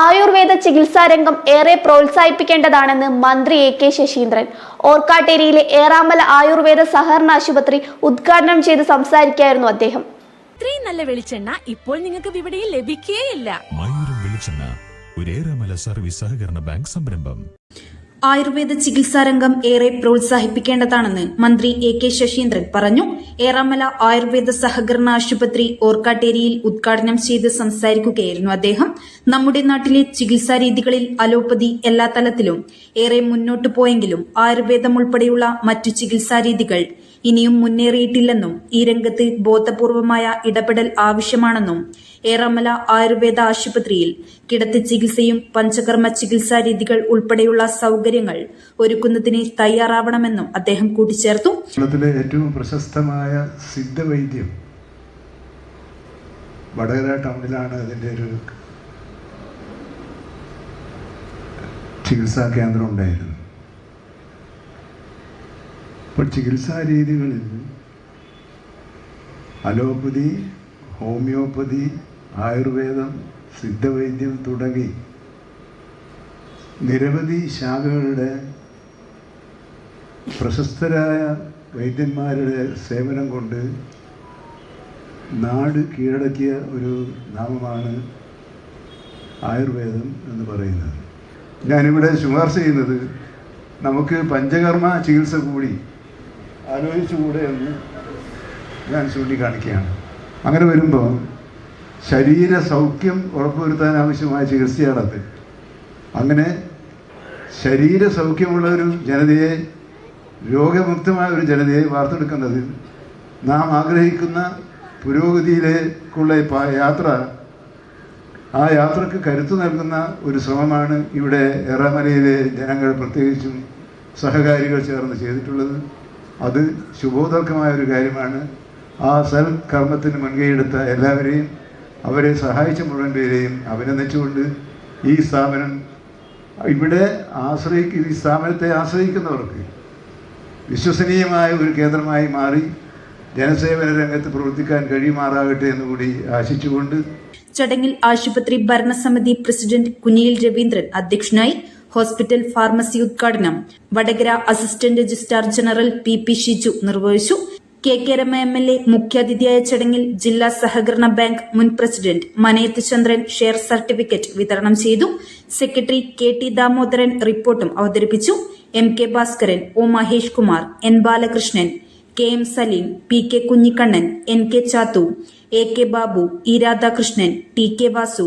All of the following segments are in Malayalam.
ആയുർവേദ ചികിത്സാ രംഗം ഏറെ പ്രോത്സാഹിപ്പിക്കേണ്ടതാണെന്ന് മന്ത്രി എ കെ ശശീന്ദ്രൻ. ഓർക്കാട്ടേരിയിലെ ഏറാമല ആയുർവേദ സഹകരണ ആശുപത്രി ഉദ്ഘാടനം ചെയ്ത് സംസാരിക്കുകയായിരുന്നു അദ്ദേഹം. ഇത്രയും നല്ല വെളിച്ചെണ്ണ ഇപ്പോൾ നിങ്ങൾക്ക് വിപണിയിൽ ലഭിക്കുകയില്ല ഒരു സർവീസ് സഹകരണ ബാങ്ക് സംരംഭം. ആയുർവേദ ചികിത്സാ രംഗം ഏറെ പ്രോത്സാഹിപ്പിക്കേണ്ടതാണെന്ന് മന്ത്രി എ കെ ശശീന്ദ്രൻ പറഞ്ഞു. ഏറാമല ആയുർവേദ സഹകരണ ആശുപത്രി ഓർക്കാട്ടേരിയിൽ ഉദ്ഘാടനം ചെയ്ത് സംസാരിക്കുകയായിരുന്നു അദ്ദേഹം. നമ്മുടെ നാട്ടിലെ ചികിത്സാ രീതികളിൽ അലോപ്പതി എല്ലാ തലത്തിലും. ഏറെ മുന്നോട്ടു പോയെങ്കിലും ആയുർവേദം ഉൾപ്പെടെയുള്ള മറ്റു ചികിത്സാ രീതികൾ ഇനിയും മുന്നേറിയിട്ടില്ലെന്നും ഈ രംഗത്ത് ബോധപൂർവമായ ഇടപെടൽ ആവശ്യമാണെന്നും ഏറാമല ആയുർവേദ ആശുപത്രിയിൽ കിടത്തി ചികിത്സയും പഞ്ചകർമ്മ ചികിത്സാ രീതികൾ ഉൾപ്പെടെയുള്ള സൗകര്യങ്ങൾ ഒരുക്കുന്നതിന് തയ്യാറാവണമെന്നും അദ്ദേഹം കൂട്ടിച്ചേർത്തു. കേരളത്തിലെ ഏറ്റവും പ്രശസ്തമായ സിദ്ധവൈദ്യം വടകര ടൗണിലാണ് അതിന്റെ ഒരു ചികിത്സാ കേന്ദ്രം ഉണ്ടായിരുന്നു ഇപ്പോൾ ചികിത്സാ രീതികളിൽ അലോപ്പതി ഹോമിയോപ്പതി ആയുർവേദം സിദ്ധവൈദ്യം തുടങ്ങി നിരവധി ശാഖകളുടെ പ്രശസ്തരായ വൈദ്യന്മാരുടെ സേവനം കൊണ്ട് നാട് കീഴടക്കിയ ഒരു നാമമാണ് ആയുർവേദം എന്ന് പറയുന്നത്. ഞാനിവിടെ ശുപാർശ ചെയ്യുന്നത് നമുക്ക് പഞ്ചകർമ്മ ചികിത്സ കൂടി ആലോചിച്ചുകൂടെ എന്ന് ഞാൻ ചൂണ്ടിക്കാണിക്കുകയാണ്. അങ്ങനെ വരുമ്പോൾ ശരീര സൗഖ്യം ഉറപ്പുവരുത്താൻ ആവശ്യമായ ചികിത്സയാണത് അങ്ങനെ ശരീര സൗഖ്യമുള്ള ഒരു ജനതയെ രോഗമുക്തമായ ഒരു ജനതയെ വാർത്തെടുക്കുന്നതിൽ നാം ആഗ്രഹിക്കുന്ന പുരോഗതിയിലേക്കുള്ള യാത്ര ആ യാത്രയ്ക്ക് കരുത്തു നൽകുന്ന ഒരു ശ്രമമാണ് ഇവിടെ എറമലയിലെ ജനങ്ങൾ പ്രത്യേകിച്ചും സഹകാരികൾ ചേർന്ന് ചെയ്തിട്ടുള്ളത്. അത് ശുഭോദർക്കമായ ഒരു കാര്യമാണ്. ആ സൽ കർമ്മത്തിന് മുൻകൈയെടുത്ത എല്ലാവരെയും അവരെ സഹായിച്ച മുഴുവൻ പേരെയും അഭിനന്ദിച്ചുകൊണ്ട് ഈ സ്ഥാപനം ഇവിടെ ആശ്രയിക്ക ഈ സ്ഥാപനത്തെ ആശ്രയിക്കുന്നവർക്ക് വിശ്വസനീയമായ ഒരു കേന്ദ്രമായി മാറി ജനസേവന രംഗത്ത് പ്രവർത്തിക്കാൻ കഴിയുമാറാകട്ടെ എന്നുകൂടി ആശിച്ചുകൊണ്ട് ചടങ്ങിൽ ആശുപത്രി ഭരണസമിതി പ്രസിഡന്റ് കുനിയിൽ രവീന്ദ്രൻ അധ്യക്ഷനായി ഹോസ്പിറ്റൽ ഫാർമസി ഉദ്ഘാടനം. Vadakara assistant registrar general P P Shiju നിർവഹിച്ചു. K K Rema M L A മുഖ്യാതിഥിയായ ചടങ്ങിൽ ജില്ലാ സഹകരണ ബാങ്ക് മുൻ president Manayath Chandran share certificate വിതരണം ചെയ്തു. സെക്രട്ടറി കെ ടി ദാമോദരൻ റിപ്പോർട്ടും അവതരിപ്പിച്ചു. M K Bhaskaran O Mahesh Kumar N Balakrishnan K M Saleem P K Kunhikannan N K Chathu A K Babu E Radhakrishnan T K Vasu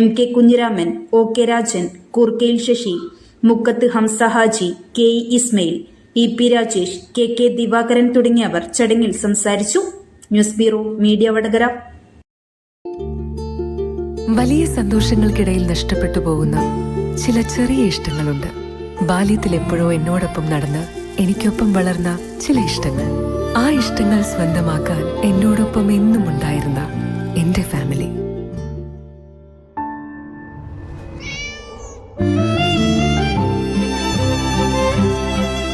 M K Kunhiraman O K Rajan Koorkkayil Sasi Mukkath Hamza Haji K E Ismail E P Rajesh K K Divakaran തുടങ്ങിയവർ ചടങ്ങിൽ സംസാരിച്ചു. News bureau media Vadakara. വലിയ സന്തോഷങ്ങൾക്കിടയിൽ നഷ്ടപ്പെട്ടു പോകുന്ന ചില ചെറിയ ഇഷ്ടങ്ങളുണ്ട്. ബാല്യത്തിൽ എപ്പോഴോ എന്നോടൊപ്പം നടന്ന് എനിക്കൊപ്പം വളർന്ന ചില ഇഷ്ടങ്ങൾ. ആ ഇഷ്ടങ്ങൾ സ്വന്തമാക്കാൻ എന്നോടൊപ്പം എന്നും ഉണ്ടായിരുന്ന എന്റെ ഫാമിലി.